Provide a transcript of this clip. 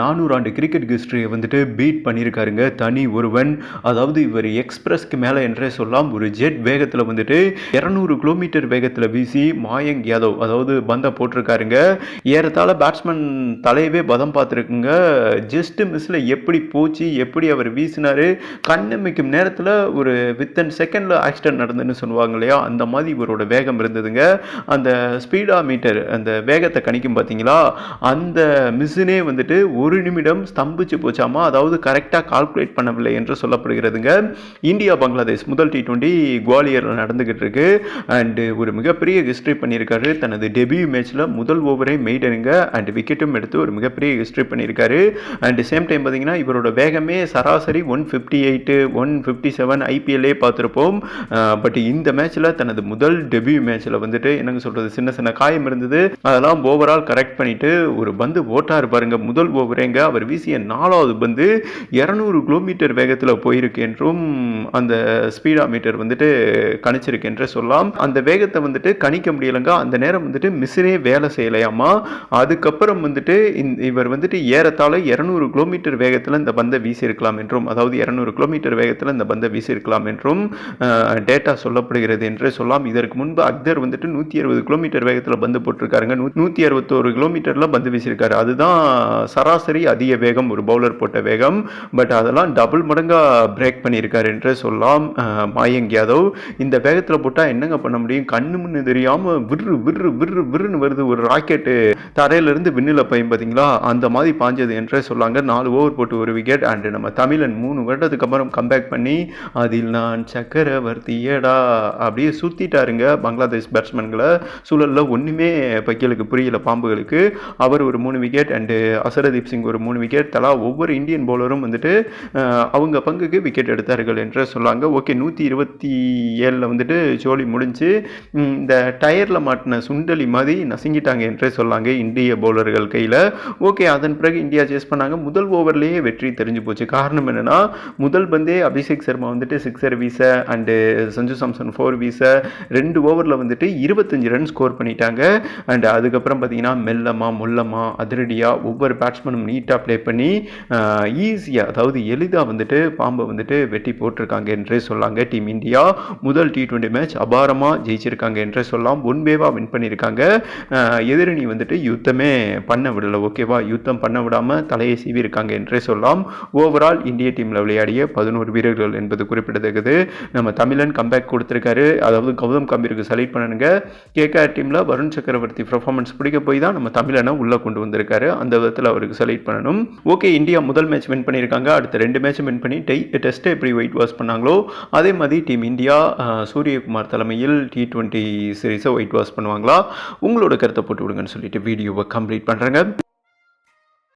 நானூறு ஆண்டு கிரிக்கெட் ஹிஸ்ட்ரியை வந்துட்டு பீட் பண்ணியிருக்காருங்க. தனி ஒருவன் அதாவது இவர் எக்ஸ்பிரஸ்க்கு மேலே என்றே சொல்லலாம் ஒரு ஜெட் வேகத்தில் வந்துட்டு இரநூறு கிலோமீட்டர் வேகத்தில் வீசி மாயங் யாதவ் அதாவது பந்தை போட்டிருக்காருங்க. ஏறத்தாழ பேட்ஸ்மேன் தலையவே பதம் பார்த்துருக்குங்க. ஜஸ்ட் மிஸ்ஸில் எப்படி போச்சு எப்படி அவர் வீசினாரு கண்ணமைக்கும் நேரத்தில் ஒரு வித்தின் செகண்டில் ஆக்சிடென்ட் நடந்துன்னு சொல்லுவாங்க இல்லையா அந்த மாதிரி இவரோட வேகம் இருந்ததுங்க. அந்த ஸ்பீடா மீட்டர் அந்த வேகத்தை கணிக்கும் பார்த்தீங்களா அந்த மிஷினே வந்துட்டு ஒரு ஒரு நிமிடம் ஸ்தம்பிச்சு போச்சாமா? அதாவது கரெக்டாக கால்குலேட் பண்ணவில்லை என்று சொல்லப்படுகிறதுங்க. இந்தியா பங்களாதேஷ் முதல் டி டுவெண்ட்டி குவாலியரில் நடந்துக்கிட்டு இருக்கு. அண்டு ஒரு மிகப்பெரிய ஹிஸ்ட்ரி பண்ணியிருக்காரு. தனது டெபியூ மேட்ச்சில் முதல் ஓவரை மெய்டனுங்க அண்ட் விக்கெட்டும் எடுத்து ஒரு மிகப்பெரிய ஹிஸ்ட்ரி பண்ணியிருக்காரு. அண்ட் சேம் டைம் பார்த்தீங்கன்னா இவரோட வேகமே சராசரி one fifty eight one fifty seven ஐபிஎல்லே பார்த்துருப்போம். பட் இந்த மேட்ச்சில் தனது முதல் டெபியூ மேட்ச்சில் வந்துட்டு என்னங்க சொல்கிறது சின்ன சின்ன காயம் இருந்தது. அதெல்லாம் ஓவரால் கரெக்ட் பண்ணிவிட்டு ஒரு பந்து ஓட்டார் பாருங்க. முதல் ஓவர் ஓவரேங்க அவர் வீசிய நாலாவது பந்து இரநூறு கிலோமீட்டர் வேகத்தில் போயிருக்கு என்றும் அந்த ஸ்பீடா மீட்டர் வந்துட்டு கணிச்சிருக்கு என்று சொல்லலாம். அந்த வேகத்தை வந்துட்டு கணிக்க முடியலங்க. அந்த நேரம் வந்துட்டு மிஷினே வேலை செய்யலையாமா? அதுக்கப்புறம் வந்துட்டு இவர் வந்துட்டு ஏறத்தாழ இரநூறு கிலோமீட்டர் வேகத்தில் இந்த பந்தை வீசியிருக்கலாம் என்றும் அதாவது இரநூறு கிலோமீட்டர் வேகத்தில் இந்த பந்தை வீசியிருக்கலாம் என்றும் டேட்டா சொல்லப்படுகிறது என்று சொல்லலாம். இதற்கு முன்பு அக்தர் வந்துட்டு நூற்றி அறுபது கிலோமீட்டர் வேகத்தில் பந்து போட்டிருக்காருங்க. நூற்றி அறுபத்தோரு கிலோமீட்டரில் பந்து வீசியிருக்காரு. அதுதான் சராசரி அதிக வேகம் ஒரு பவுலர் போட்ட வேகம் பட் அதெல்லாம் டபுள் மடங்காக பிரேக் பண்ணியிருக்காரு என்று சொல்லலாம். அஹ், மாயங்க் யாதவ் இந்த வேகத்தில் போட்டால் என்னங்க பண்ண முடியும்? கண்ணு முன்னு தெரியாமல் விர்ரு விர்ரு விர்ரு விர்ருன்னு வருது ஒரு ராக்கெட்டு. தரையிலிருந்து விண்ணில் பையும் பார்த்தீங்களா அந்த மாதிரி பாஞ்சது என்றே சொல்லாங்க. நாலு ஓவர் போட்டு ஒரு விக்கெட் அண்டு நம்ம தமிழன் மூணு வருடத்துக்கு அப்புறம் கம்பேக் பண்ணி அதில் நான் சக்கரவர்த்தியடா அப்படியே சுற்றிட்டாருங்க பங்களாதேஷ் பேட்ஸ்மேன்களை சூழலில் ஒன்றுமே பக்கியலுக்கு புரியல பாம்புகளுக்கு. அவர் ஒரு மூணு விக்கெட் அண்டு அசரதி குல்தீப் சிங் ஒரு மூணு விக்கெட் தலா ஒவ்வொரு இந்தியன் பவுலரும் வந்துட்டு அவங்க பங்குக்கு விக்கெட் எடுத்தார்கள் என்று சொல்லாங்க. ஓகே நூற்றி இருபத்தி ஏழில் வந்துட்டு ஜோலி முடிஞ்சு இந்த டயரில் மாட்டின சுண்டலி மாதிரி நசுங்கிட்டாங்க என்றே சொல்லாங்க இந்திய பவுலர்கள் கையில். ஓகே அதன் பிறகு இந்தியா சேஸ் பண்ணாங்க. முதல் ஓவர்லேயே வெற்றி தெரிஞ்சு போச்சு. காரணம் என்னென்னா முதல் பந்தே அபிஷேக் சர்மா வந்துட்டு சிக்ஸர் வீச அண்டு சஞ்சு சாம்சன் ஃபோர் வீச ரெண்டு ஓவரில் வந்துட்டு இருபத்தஞ்சு ரன் ஸ்கோர் பண்ணிட்டாங்க. அண்ட் அதுக்கப்புறம் பார்த்தீங்கன்னா மெல்லமா முல்லமா அதிரடியாக ஒவ்வொரு பேட்ஸ்மேன் பேட்ஸ்மேனும் நீட்டாக ப்ளே பண்ணி ஈஸியாக அதாவது எளிதாக வந்துட்டு பாம்பை வந்துட்டு வெட்டி போட்டிருக்காங்க என்றே சொல்லாங்க. டீம் இந்தியா முதல் டி டுவெண்ட்டி மேட்ச் அபாரமாக ஜெயிச்சிருக்காங்க என்றே சொல்லலாம். ஒன்பேவாக வின் பண்ணியிருக்காங்க எதிரணி வந்துட்டு யுத்தமே பண்ண விடலை ஓகேவா யுத்தம் பண்ண விடாமல் தலையை சீவி இருக்காங்க என்றே சொல்லலாம். ஓவரால் இந்திய டீமில் விளையாடிய பதினோரு வீரர்கள் என்பது குறிப்பிடத்தக்கது. நம்ம தமிழன் கம்பேக் கொடுத்துருக்காரு. அதாவது கௌதம் கம்பீருக்கு செலக்ட் பண்ணனுங்க கேகேஆர் டீமில் வருண் சக்கரவர்த்தி பர்ஃபார்மன்ஸ் பிடிக்க போய் தான் நம்ம தமிழனை உள்ளே கொண்டு வந்திருக்காரு. அந்த விதத்தில் அவருக்கு செலக்ட் பண்ணணும். ஓகே இந்தியா முதல் மேட்ச் வின் பண்ணியிருக்காங்க. அடுத்த ரெண்டு மேட்சும் வின் பண்ணி டெய் டெஸ்ட்டை எப்படி ஒயிட் வாஷ் பண்ணாங்களோ அதே மாதிரி டீம் இந்தியா சூரியகுமார் தலைமையில் டி டுவெண்ட்டி சீரீஸை ஒயிட் வாஷ் பண்ணுவாங்களா? உங்களோட கருத்தை போட்டு விடுங்கன்னு சொல்லிட்டு வீடியோவை கம்ப்ளீட் பண்ணுறேங்க